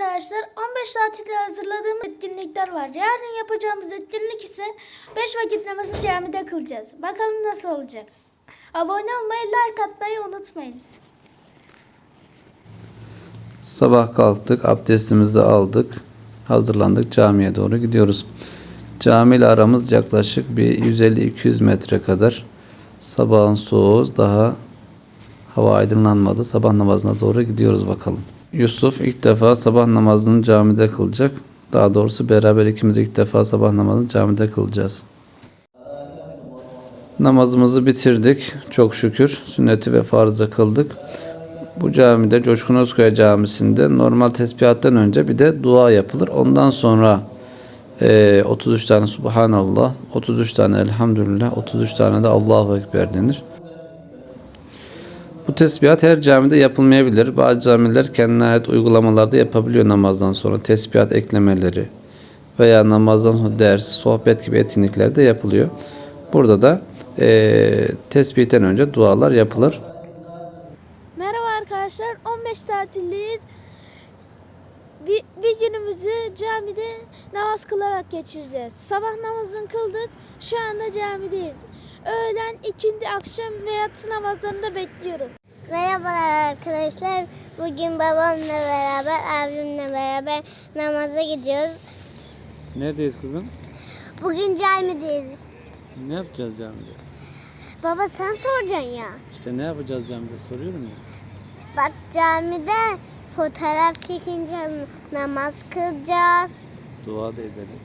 arkadaşlar 15 tatilde hazırladığım etkinlikler var. Yarın yapacağımız etkinlik ise 5 vakit namazı camide kılacağız. Bakalım nasıl olacak. Abone olmayı, like atmayı unutmayın. Sabah kalktık, abdestimizi aldık, hazırlandık, camiye doğru gidiyoruz. Cami ile aramız yaklaşık bir 150-200 metre kadar. Sabahın soğuğu daha hava aydınlanmadı. Sabah namazına doğru gidiyoruz bakalım. Yusuf ilk defa sabah namazını camide kılacak. Daha doğrusu beraber ikimiz ilk defa sabah namazını camide kılacağız. Namazımızı bitirdik. Çok şükür sünneti ve farzı kıldık. Bu camide Coşkun Özkaya Camisi'nde normal tesbihattan önce bir de dua yapılır. Ondan sonra eee, 33 tane Subhanallah, 33 tane Elhamdülillah, 33 tane de Allahu Ekber denir. Tesbihat her camide yapılmayabilir. Bazı camiler kendine ait uygulamalarda yapabiliyor namazdan sonra. Tesbihat eklemeleri veya namazdan sonra ders, sohbet gibi etkinlikler de yapılıyor. Burada da eee tesbihten önce dualar yapılır. Merhaba arkadaşlar 15 tatildeyiz. Bir, bir günümüzü camide namaz kılarak geçireceğiz. Sabah namazını kıldık. Şu anda camideyiz. Öğlen, ikindi, akşam ve yatsı namazlarını da bekliyorum. Merhabalar arkadaşlar. Bugün babamla beraber, abimle beraber namaza gidiyoruz. Neredeyiz kızım? Bugün camideyiz. Ne yapacağız camide? Baba sen soracaksın ya. İşte ne yapacağız camide soruyorum ya. Bak camide fotoğraf çekince namaz kılacağız. Dua da edelim.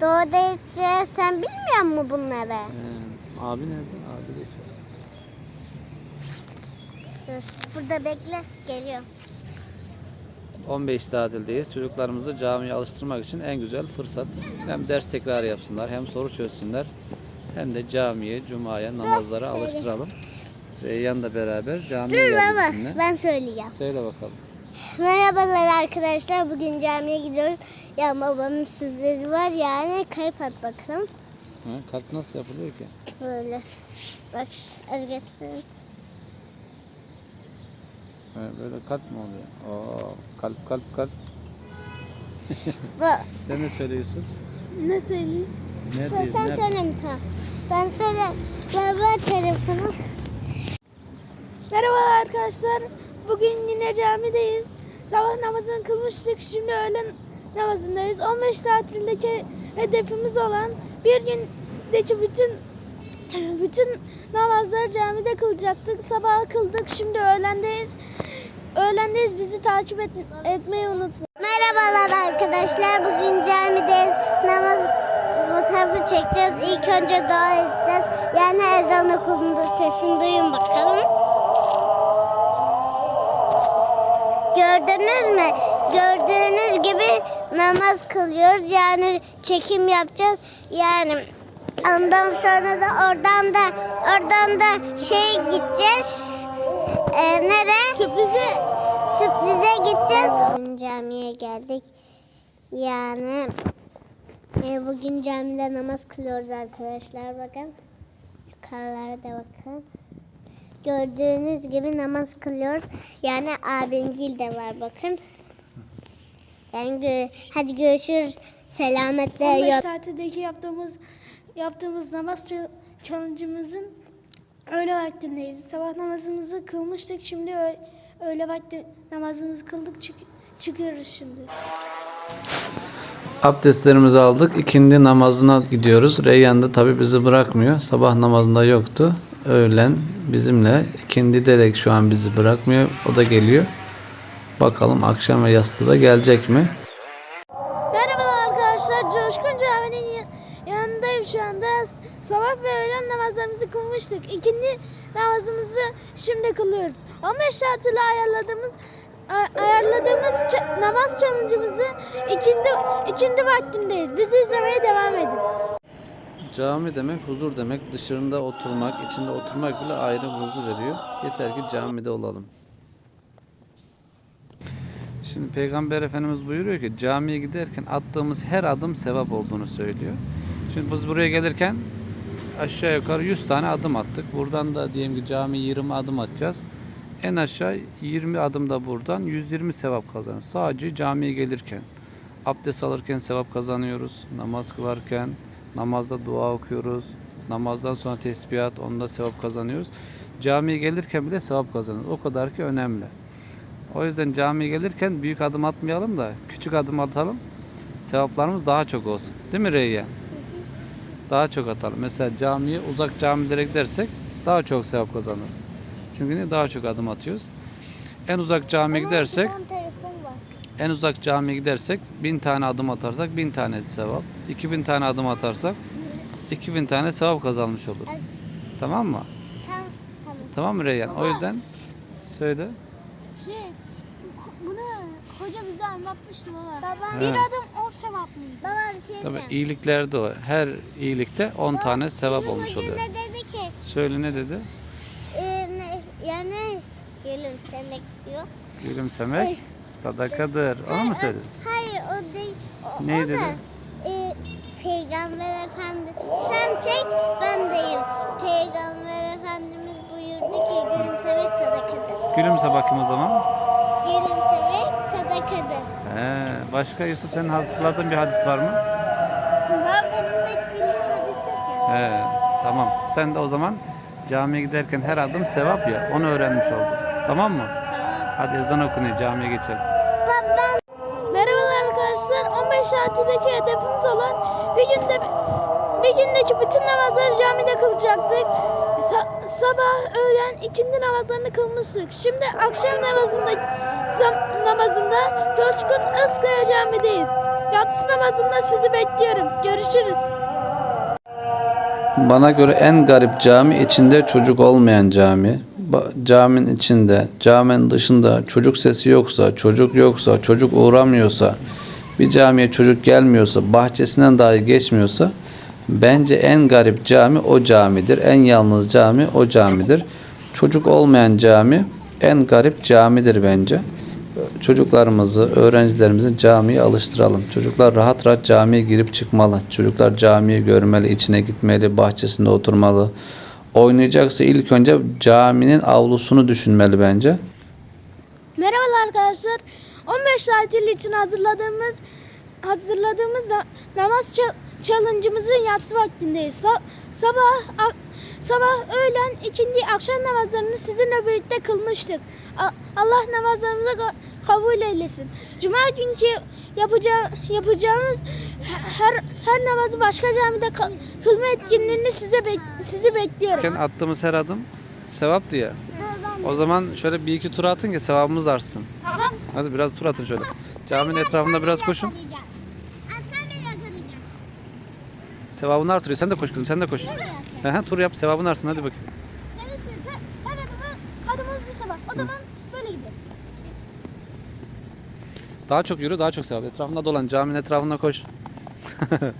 Dua da edeceğiz. Sen bilmiyor musun bunları? Ee, abi nerede? Abi de içeride. Burada bekle. Geliyor. 15 tatildeyiz. Çocuklarımızı camiye alıştırmak için en güzel fırsat. Hem ders tekrar yapsınlar, hem soru çözsünler, hem de camiye, cumaya, namazlara alıştıralım. Reyyan da beraber camiye Dur baba bizimle. ben söyleyeceğim. Söyle bakalım. Merhabalar arkadaşlar. Bugün camiye gidiyoruz. Ya babamın sürprizi var yani kayıp at bakalım. Ha, kalp nasıl yapılıyor ki? Böyle. Bak az geçsin. Böyle kalp mi oluyor? Oo, kalp kalp kalp. Bak Sen ne söylüyorsun? Ne söyleyeyim? sen, Neredeyiz? sen Nerede? söyle mi tamam. Ben söyle. Ver telefonu. Merhaba arkadaşlar. Bugün yine camideyiz. Sabah namazını kılmıştık. Şimdi öğlen namazındayız. 15 tatildeki hedefimiz olan bir gündeki bütün bütün namazları camide kılacaktık. Sabah kıldık. Şimdi öğlendeyiz. Öğlendeyiz. Bizi takip et- etmeyi unutmayın. Merhabalar arkadaşlar. Bugün camideyiz. Namaz fotoğrafı çekeceğiz. İlk önce dua edeceğiz. Yani ezan okundu. Sesini duyun bakalım. Gördünüz mü? Gördüğünüz gibi namaz kılıyoruz. Yani çekim yapacağız. Yani ondan sonra da oradan da oradan da şey gideceğiz. Ee, nereye? Sürprize. Sürprize gideceğiz. Bugün camiye geldik. Yani e, bugün camide namaz kılıyoruz arkadaşlar bakın. Yukarılara da bakın. Gördüğünüz gibi namaz kılıyoruz. Yani abimgil de var bakın. Yani gö- hadi görüşürüz. Selametle 15 yol. tatildeki yaptığımız yaptığımız namaz challenge'ımızın öğle vaktindeyiz. Sabah namazımızı kılmıştık. Şimdi ö- öğle vakti namazımızı kıldık. Çık- çıkıyoruz şimdi. Abdestlerimizi aldık. İkindi namazına gidiyoruz. Reyyan da tabi bizi bırakmıyor. Sabah namazında yoktu. Öğlen bizimle. İkindi de şu an bizi bırakmıyor. O da geliyor. Bakalım akşam ve yastığı da gelecek mi? Sabah ve öğlen namazlarımızı kılmıştık. İkindi namazımızı şimdi kılıyoruz. 15 tatili ayarladığımız ayarladığımız namaz challenge'ımızı ikindi, ikindi vaktindeyiz. Bizi izlemeye devam edin. Cami demek huzur demek. Dışarında oturmak, içinde oturmak bile ayrı bir huzur veriyor. Yeter ki camide olalım. Şimdi Peygamber Efendimiz buyuruyor ki camiye giderken attığımız her adım sevap olduğunu söylüyor. Şimdi biz buraya gelirken aşağı yukarı 100 tane adım attık. Buradan da diyelim ki cami 20 adım atacağız. En aşağı 20 adımda buradan 120 sevap kazanır. Sadece camiye gelirken. Abdest alırken sevap kazanıyoruz. Namaz kılarken, namazda dua okuyoruz. Namazdan sonra tesbihat, onda sevap kazanıyoruz. Camiye gelirken bile sevap kazanıyoruz. O kadar ki önemli. O yüzden camiye gelirken büyük adım atmayalım da küçük adım atalım. Sevaplarımız daha çok olsun. Değil mi Reyyan? Daha çok atalım. Mesela camiye, uzak camilere gidersek daha çok sevap kazanırız. Çünkü ne? Daha çok adım atıyoruz. En uzak camiye Ama gidersek, en uzak camiye gidersek bin tane adım atarsak bin tane sevap. 2000 tane adım atarsak 2000 tane sevap kazanmış oluruz. Tamam mı? Tamam tamam. Tamam mı Reyyan? O yüzden söyle. Şey, hoca bize anlatmıştı baba. Baba, Bir Evet. adım on sevap mı? baba bir şey Tabii diyeceğim. iyiliklerde o. Her iyilikte 10 Baba, tane sevap bizim olmuş hoca oluyor. ne dedi ki? Söyle ne dedi? E, ne, yani gülümsemek diyor. Gülümsemek sadakadır. Onu mu söyledin? Hayır o değil. O, Ne o dedi? Da, e, Peygamber Efendi sen çek ben deyim. Peygamber Efendimiz buyurdu ki gülümsemek sadakadır. Gülümse bakayım o zaman. He, başka Yusuf senin hatırladığın bir hadis var mı? Ben benim pek bildiğim hadis yok ya. He, tamam. Sen de o zaman camiye giderken her adım sevap ya. Onu öğrenmiş oldun. Tamam mı? Tamam. Hadi ezan okunuyor camiye geçelim. Ben, ben Merhabalar arkadaşlar. 15 tatildeki hedefimiz olan bir günde bir gündeki bütün namazları camide kılacaktık. Sa- sabah, öğlen, ikindi namazlarını kılmıştık. Şimdi akşam namazında zam- namazında Coşkun Özkaya Camii'deyiz. Yatsı namazında sizi bekliyorum. Görüşürüz. Bana göre en garip cami içinde çocuk olmayan cami. Caminin içinde, caminin dışında çocuk sesi yoksa, çocuk yoksa, çocuk uğramıyorsa, bir camiye çocuk gelmiyorsa, bahçesinden dahi geçmiyorsa bence en garip cami o camidir. En yalnız cami o camidir. Çocuk olmayan cami en garip camidir bence. Çocuklarımızı, öğrencilerimizi camiye alıştıralım. Çocuklar rahat rahat camiye girip çıkmalı. Çocuklar camiyi görmeli, içine gitmeli, bahçesinde oturmalı. Oynayacaksa ilk önce caminin avlusunu düşünmeli bence. Merhabalar arkadaşlar. 15 tatil için hazırladığımız hazırladığımız da, namaz challenge'ımızın yatsı vaktindeyiz. Sa- sabah sabah öğlen ikindi akşam namazlarını sizinle birlikte kılmıştık. Allah namazlarımızı ka- kabul eylesin. Cuma günkü yapacağı, yapacağımız her her namazı başka camide kılma etkinliğini size bek- sizi bekliyorum. Attığımız her adım sevap ben O zaman şöyle bir iki tur atın ki sevabımız artsın. Tamam. Hadi biraz tur atın şöyle. Caminin etrafında biraz koşun. Sevabını artırıyor. Sen de koş kızım sen de koş. Aha, tur yap sevabını artsın hadi bakayım. Yani işte sen- her adımı adımız bir sabah. O zaman böyle gider. Daha çok yürü, daha çok sevap. Etrafında dolan, caminin etrafında koş.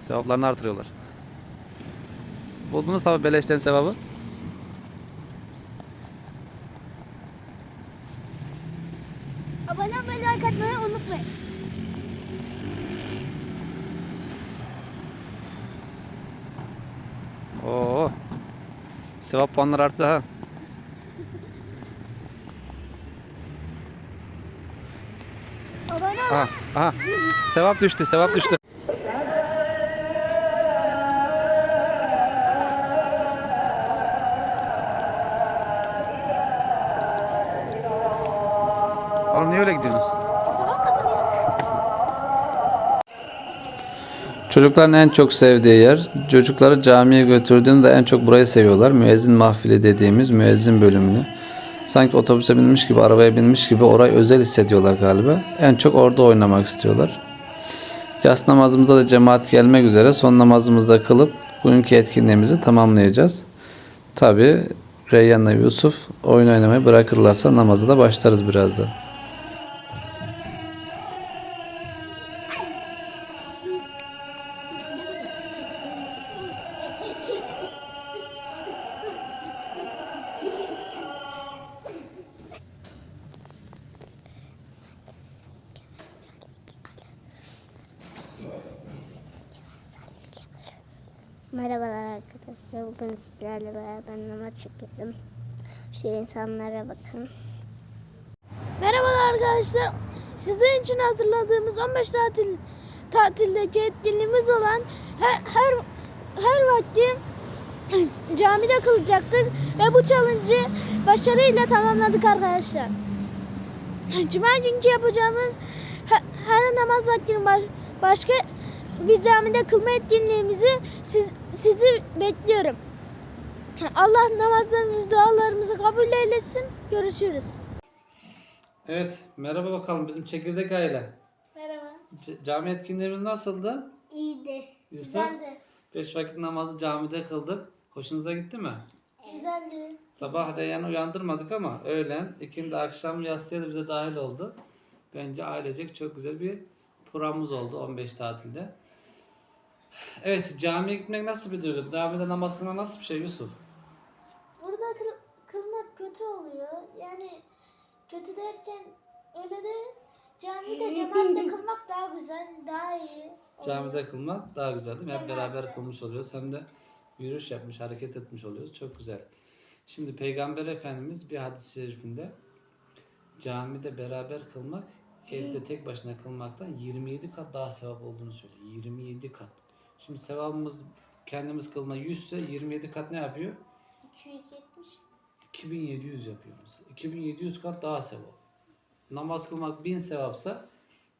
Sevaplarını artırıyorlar. Buldunuz abi beleşten sevabı. Abone olmayı, like atmayı unutmayın. Oo. Sevap puanları arttı ha. Abone ol. Aha, aha. Sevap düştü, sevap düştü. Oğlum niye öyle gidiyorsunuz? Çocukların en çok sevdiği yer, çocukları camiye götürdüğümde en çok burayı seviyorlar. Müezzin mahfili dediğimiz müezzin bölümünü. Sanki otobüse binmiş gibi, arabaya binmiş gibi orayı özel hissediyorlar galiba. En çok orada oynamak istiyorlar. Yas namazımıza da cemaat gelmek üzere son namazımızda kılıp bugünkü etkinliğimizi tamamlayacağız. Tabi Reyyan'la Yusuf oyun oynamayı bırakırlarsa namaza da başlarız birazdan. Namaz çekiyorum. Şu insanlara bakın. Merhabalar arkadaşlar. Sizin için hazırladığımız 15 tatil tatildeki etkinliğimiz olan her her, her vakti camide kılacaktık ve bu challenge'ı başarıyla tamamladık arkadaşlar. Cuma günkü yapacağımız he- her namaz vaktinin baş- başka bir camide kılma etkinliğimizi siz, sizi bekliyorum. Allah namazlarımızı, dualarımızı kabul eylesin. Görüşürüz. Evet, merhaba bakalım bizim çekirdek aile. Merhaba. C- cami etkinliğimiz nasıldı? İyiydi. Yusuf? Beş vakit namazı camide kıldık. Hoşunuza gitti mi? Güzeldi. Sabah Reyhan'ı uyandırmadık ama öğlen, ikindi akşam yatsıya da bize dahil oldu. Bence ailecek çok güzel bir programımız oldu 15 tatilde. Evet, camiye gitmek nasıl bir duygu? Camide namaz kılmak nasıl bir şey Yusuf? Kötü oluyor. Yani kötü derken öyle de camide cemaatle kılmak daha güzel, daha iyi. oluyor. Camide kılmak daha güzel değil mi? Hep Cemaatle. beraber kılmış oluyoruz. Hem de yürüyüş yapmış, hareket etmiş oluyoruz. Çok güzel. Şimdi Peygamber Efendimiz bir hadis-i şerifinde camide beraber kılmak evde tek başına kılmaktan 27 kat daha sevap olduğunu söylüyor. 27 kat. Şimdi sevabımız kendimiz kılına 100 ise 27 kat ne yapıyor? 270. 2700 yapıyor mesela. 2700 kat daha sevap. Namaz kılmak 1000 sevapsa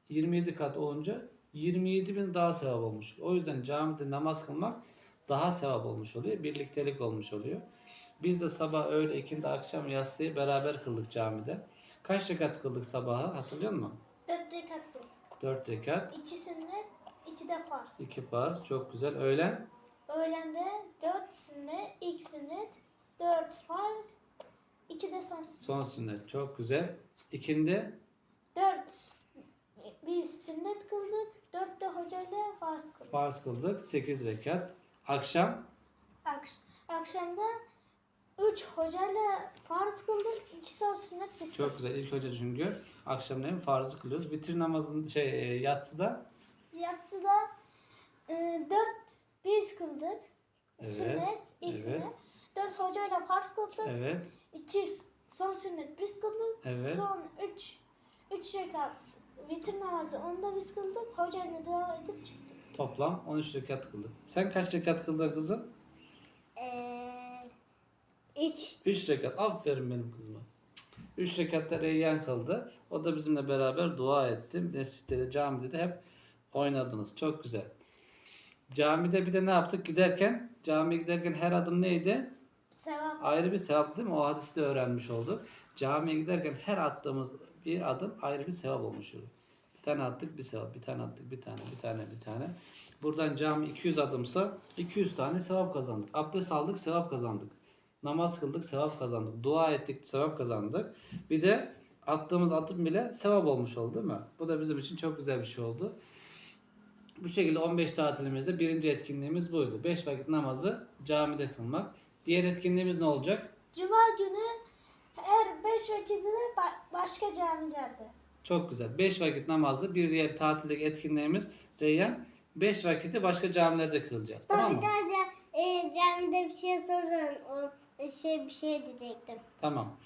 27 kat olunca 27 bin daha sevap olmuş. O yüzden camide namaz kılmak daha sevap olmuş oluyor. Birliktelik olmuş oluyor. Biz de sabah, öğle, ikindi, akşam, yatsıyı beraber kıldık camide. Kaç rekat kıldık sabaha hatırlıyor musun? 4 rekat kıl. 4 rekat, 2 sünnet, 2 de farz. 2 farz. Çok güzel. Öğlen Öğlende 4 sünnet, ilk sünnet, 4 farz, 2 de son sünnet. son sünnet. Çok güzel. İkindi 4 biz sünnet kıldık, 4 de hocayla farz kıldık. farz kıldık. 8 rekat. Akşam Akş- akşamda 3 hocayla farz kıldık, 2 son sünnet biz Çok güzel. İlk önce çünkü akşamleyin farzı kılıyoruz. Vitir namazında şey e, yatsıda Yatsıda 4 biz kıldık. Evet, Sünnet, ilk evet. sünnet. 4 hocayla farz kıldık. evet 2 son sünnet biz kıldık. Evet. Son 3 3 rekat vitir namazı onu da biz kıldık. Hocayla devam edip çıktık. toplam 13 rekat kıldık. Sen kaç rekat kıldın kızım? Ee, üç. 3 rekat. Aferin benim kızıma. 3 rekatta Reyyan kıldı. O da bizimle beraber dua etti. Mescitte de camide de hep oynadınız. Çok güzel. Camide bir de ne yaptık? Giderken, camiye giderken her adım neydi? Sevap. ayrı bir sevap değil mi? O hadisi de öğrenmiş olduk. Camiye giderken her attığımız bir adım ayrı bir sevap olmuş oluyor. Bir tane attık bir sevap, bir tane attık bir tane, bir tane, bir tane. Buradan cami 200 adımsa 200 tane sevap kazandık. Abdest aldık, sevap kazandık. Namaz kıldık, sevap kazandık. Dua ettik, sevap kazandık. Bir de attığımız adım bile sevap olmuş oldu değil mi? Bu da bizim için çok güzel bir şey oldu. Bu şekilde 15 tatilimizde birinci etkinliğimiz buydu. 5 vakit namazı camide kılmak. Diğer etkinliğimiz ne olacak? Cuma günü her 5 vakitte de ba- başka camilerde. Çok güzel. 5 vakit namazı bir diğer tatildeki etkinliğimiz Reyyan. 5 vakiti başka camilerde kılacağız. Tamam mı? Daha e, camide bir şey sorun. O şey bir şey diyecektim. Tamam.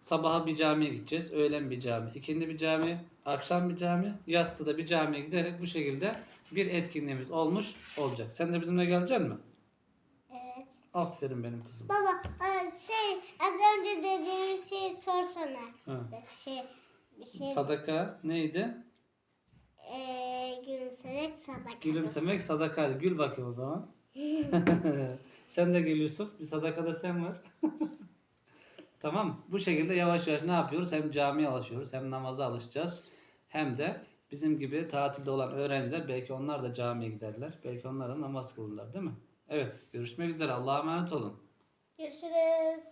Sabaha bir camiye gideceğiz. Öğlen bir cami. ikindi bir cami. Akşam bir cami. Yatsıda bir camiye giderek bu şekilde bir etkinliğimiz olmuş olacak. Sen de bizimle geleceksin mi? Aferin benim kızım. Baba e, şey az önce dediğimiz şeyi sorsana. Ha. Şey bir şey Sadaka neydi? e, gülümsemek sadaka. Gülümsemek sadakaydı. Gül bakayım o zaman. sen de gül Yusuf. Bir sadakada sen var. tamam. Bu şekilde yavaş yavaş ne yapıyoruz? Hem camiye alışıyoruz hem namaza alışacağız. Hem de bizim gibi tatilde olan öğrenciler belki onlar da camiye giderler. Belki onlar da namaz kılırlar değil mi? Evet. Görüşmek üzere. Allah'a emanet olun. Görüşürüz.